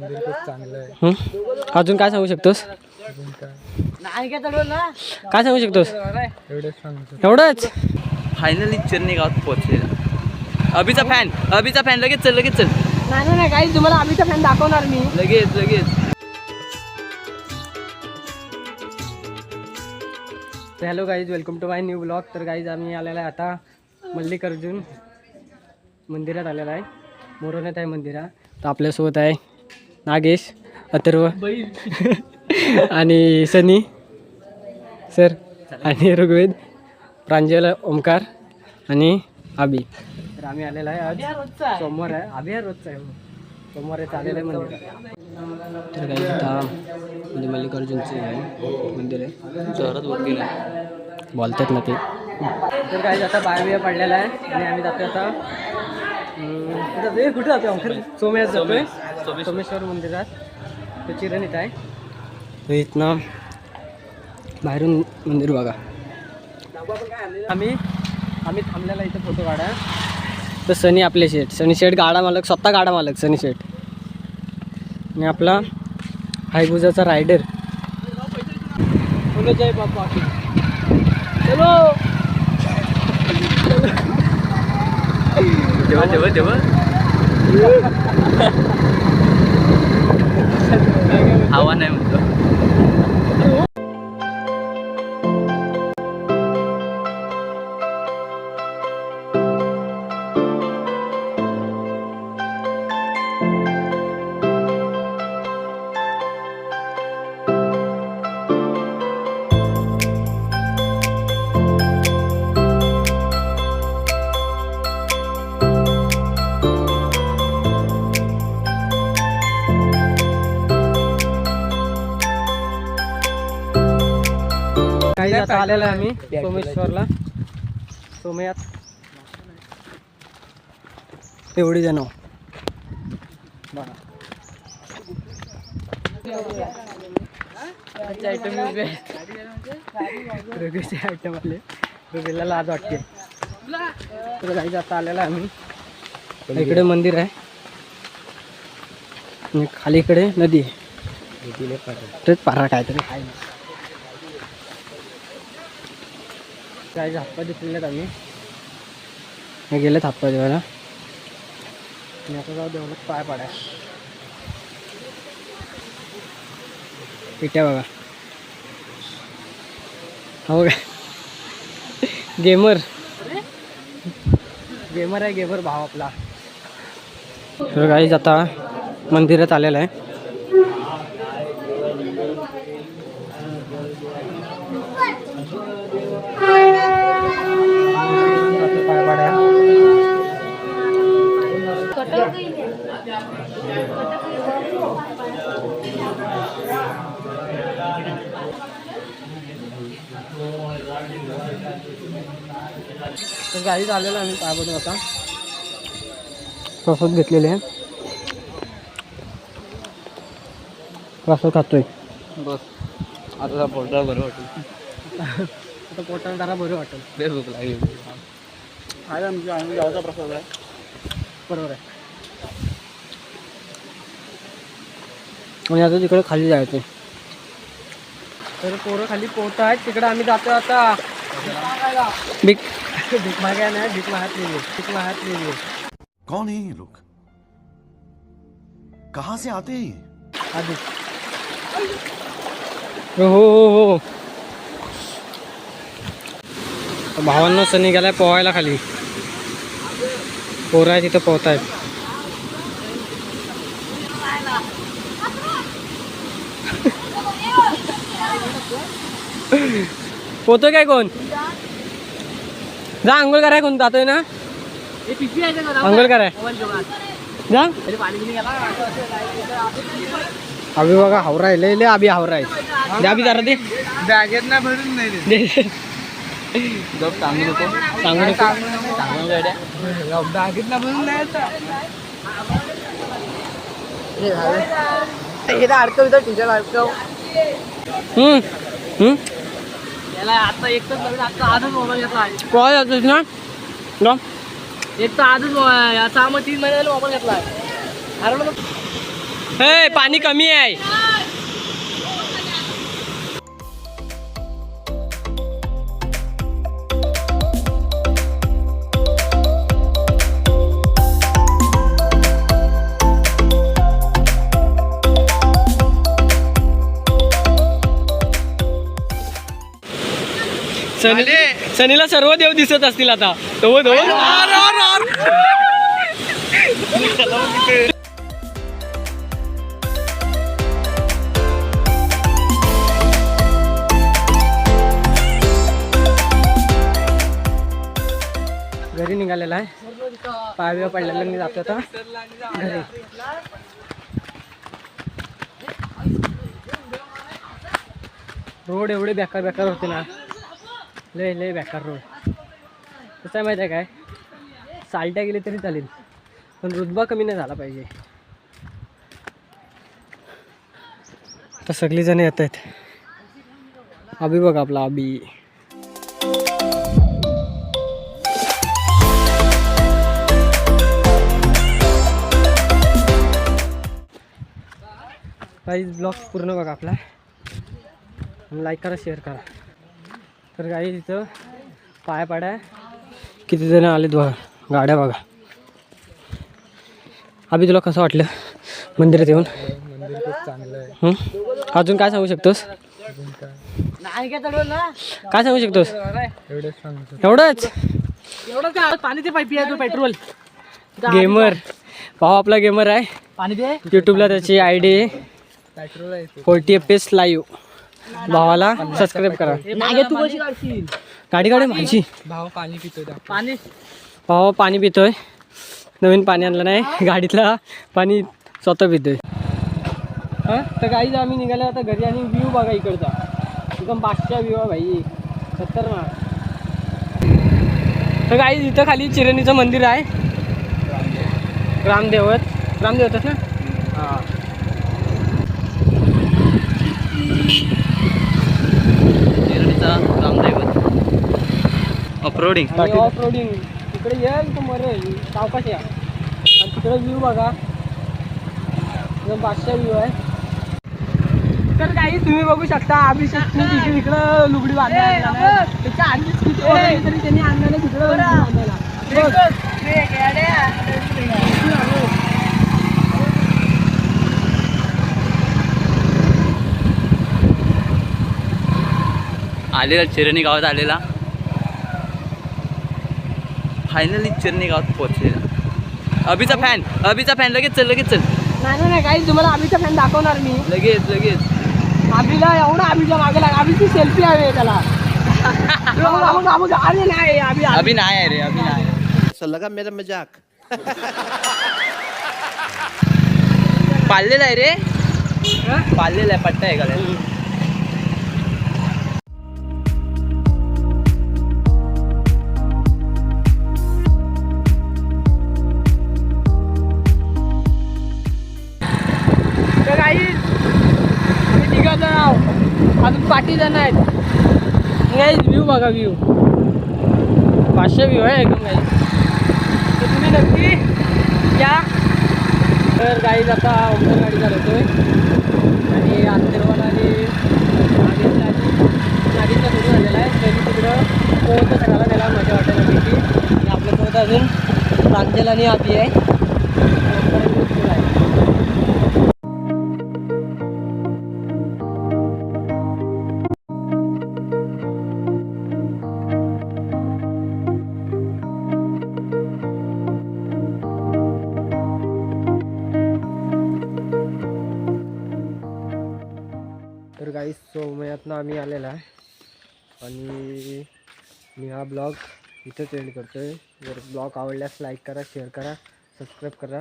मंदिर खूप चांगलं आहे? अजून काय सांगू शकतोस? अजून काय? काय सांगू शकतोस? एवढंच सांगतो एवढंच? फायनली चेन्नई गावात पोहोचलेला. अभिचा फॅन अभिचा फॅन लगेच चल लगेच चल. नाही नाही काही तुम्हाला आम्हीचा फॅन दाखवणार मी. लगेच लगेच. Hello guys welcome to my new blog तर गाईज आम्ही आलेला आहे आता मल्लिकार्जुन मंदिरात आलेला आहे. मोरवण्यात आहे मंदिरात तर आपल्यासोबत आहे नागेश अथर्व आणि सनी सर आणि ऋग्वेद प्रांजल ओमकार आणि आबी तर आम्ही आलेला आहे आज. सोमवार आहे. आबी हा रोजचा आहे हो. सोमवार आहे आलेला आहे मंदिरात तर काही आता म्हणजे मल्लिकार्जुनचे आहे मंदिर आहे. शहरात वर गेला बोलतात ना ते. तर काही आता बाया बिया पडलेला आहे आणि आम्ही जातो आता. कुठं जातो सोम्यात जातोय. सोमेश्वर. मंदिरात. तो चिरणीत आहे. तर इथनं बाहेरून मंदिर बघा. आम्ही आम्ही थांबलेला इथं फोटो काढा. तर सनी आपले शेट सनी शेट गाडा मालक स्वतः गाडा मालक सनी शेट आणि आपला हायबुजाचा रायडर. बोलो जय बापा चलो. तेव्हा तेव्हा तेव्हा आता आलेला आहे आम्ही सोमेश्वरला. सोमयात. एवढी जण रगेचे आयटम आले. लाज वाटते. तर काही आता आलेला आहे आम्ही. इकडे मंदिर आहे. आणि खाली इकडे नदी आहे. तेच पारा. काहीतरी. आहे काय हातपाय धुतलेत आम्ही. हे गेलेत हातपाय देवाला. आणि आता जाऊ देवाला पाय पाडाय. पिट्या बघा. हो काय गेमर. गेमर आहे गेमर भाव आपला. तर आता मंदिरात आलेला आहे जातो पाय पाडाय तर गाडी चाललेलं आम्ही पायबडून आता प्रसाद घेतलेले आहे. प्रसाद खातोय. बस. आता पोटा बरं वाटेल. आता पोटाला जरा बरं वाटेल. लय भूक लागली. आहे आमच्या आम्ही गावचा प्रसाद आहे. बरोबर आहे. आणि आता तिकडे खाली जायचं तर पोरं खाली पोहत आहेत. तिकडे आम्ही जातो आता. भीक भीक माग्या नाही भीक मागत नाही भीक मागत नाही कौन है ये लोग? कहां से आते हैं ये? आधी हो हो हो हो भावांना सनी गेलाय पोहायला खाली। पोरं आहे तिथं पोहत आहेत पोहतोय काय कोण जा आंघोळ कराय कोण जातोय ना? आंघोळ कराय जा. अभि बघा हावरा आहे. लय लय अभि हावरा आहे. दे अभि जरा दे. बॅगेत नाही भरून नाही सांगू नको. सांगू नको. सांगू गाड्या बॅगेत नाही भरून नाही हम्म. हम्म. आता एक तर नवीन आता आजच मोबाईल घेतला काय जातोस ना? जा. एक तर आजच मोबाईल सहा मग तीन महिन्याला मोबाईल घेतला ए पाणी कमी आहे. सनी सनीला सर्व देव दिसत असतील आता. तो तो घरी निघालेला आहे. पायव्या पडलेला मी जातो आता. घरी. रोड एवढे बेकार बेकार होते ना. लय लय बेकार रोड. कसं आहे माहिती आहे काय? सालट्या गेले तरी चालेल पण रुतबा कमी नाही झाला पाहिजे. तर सगळी जण येत आहेत. अभि बघा आपला अभि. काही ब्लॉग पूर्ण बघा आपला. लाईक करा शेअर करा. तर काही तिथं पाया पाड्या किती जण आलेत बघा गाड्या बघा. अभि तुला कसं वाटलं मंदिरात येऊन? मंदिर खूप चांगलं आहे? अजून काय सांगू शकतोस? काय सांगू शकतोस? एवढेच? आहे तो पेट्रोल गेमर भाऊ आपला गेमर आहे. पाणी दे. यूट्यूबला त्याची आय डी आहे. फोर्टी एफ एस लाईव्ह भावाला सबस्क्राईब करा. तू कशी काढशील? गाडी गाडी माझी भाव पाणी पितोय पाणी. भावा पाणी पितोय. नवीन पाणी आणलं नाही. गाडीतला पाणी स्वतः पितोय. हां? तर काही आम्ही निघालो आता घरी आणि व्ह्यू बघा इकडचा. एकदम पाचच्या व्ह्यू आहे भाई. खतरनाक. तर काही इथं खाली चिरणीचं मंदिर आहे. रामदेवत रामदेवतच ना? हां. शिर्डीचा रामदैवत. अपलोडिंग आणि ऑफ रोडिंग तिकडे ये सावकाश या. आणि तिकडे व्ह्यू बघा. एकदम पाचशा व्ह्यू आहे. तर काही तुम्ही बघू शकता अभिषेक तिकडे इकडं लुगडी बांधायला. त्याच्या आधीच किती तरी त्यांनी आणलेलं तिकडं बांधायला. आलेला चिरणी गावात आलेला. फायनली चिरणी गावात पोहोचलेला. अभिचा फॅन अभिचा फॅन लगेच चल लगेच चल. नाही नाही, नाही काही तुम्हाला आम्हीचा फॅन दाखवणार मी. लगेच लगेच. आबीला एवढा आबीच्या मागे लाग आबीची सेल्फी हवी त्याला. अरे नाही आबी. अभि. नाही आहे रे अभि नाही लगा मेरा मजाक. पाळलेला आहे रे. पाळलेला आहे पट्टा आहे गळ्यात आहोत जण आहेत गाईज व्ह्यू बघा व्ह्यू पाचशे व्ह्यू आहे एकदम गाईज तर तुम्ही नक्की या. तर काही आता ओमकर गाडी आहे आणि आंतरवाला आणि गाडीचा आणि सुरू झालेला आहे. तरी तिकडं पोहतं सगळ्याला त्याला मजा वाटायला पैकी आणि आपल्यासोबत अजून प्रांजल आणि आधी आहे. गाईस सोमयातनं आम्ही आलेला आहे. आणि मी हा ब्लॉग इथंच एंड करतो आहे जर ब्लॉग आवडल्यास लाईक करा शेअर करा सबस्क्राईब करा.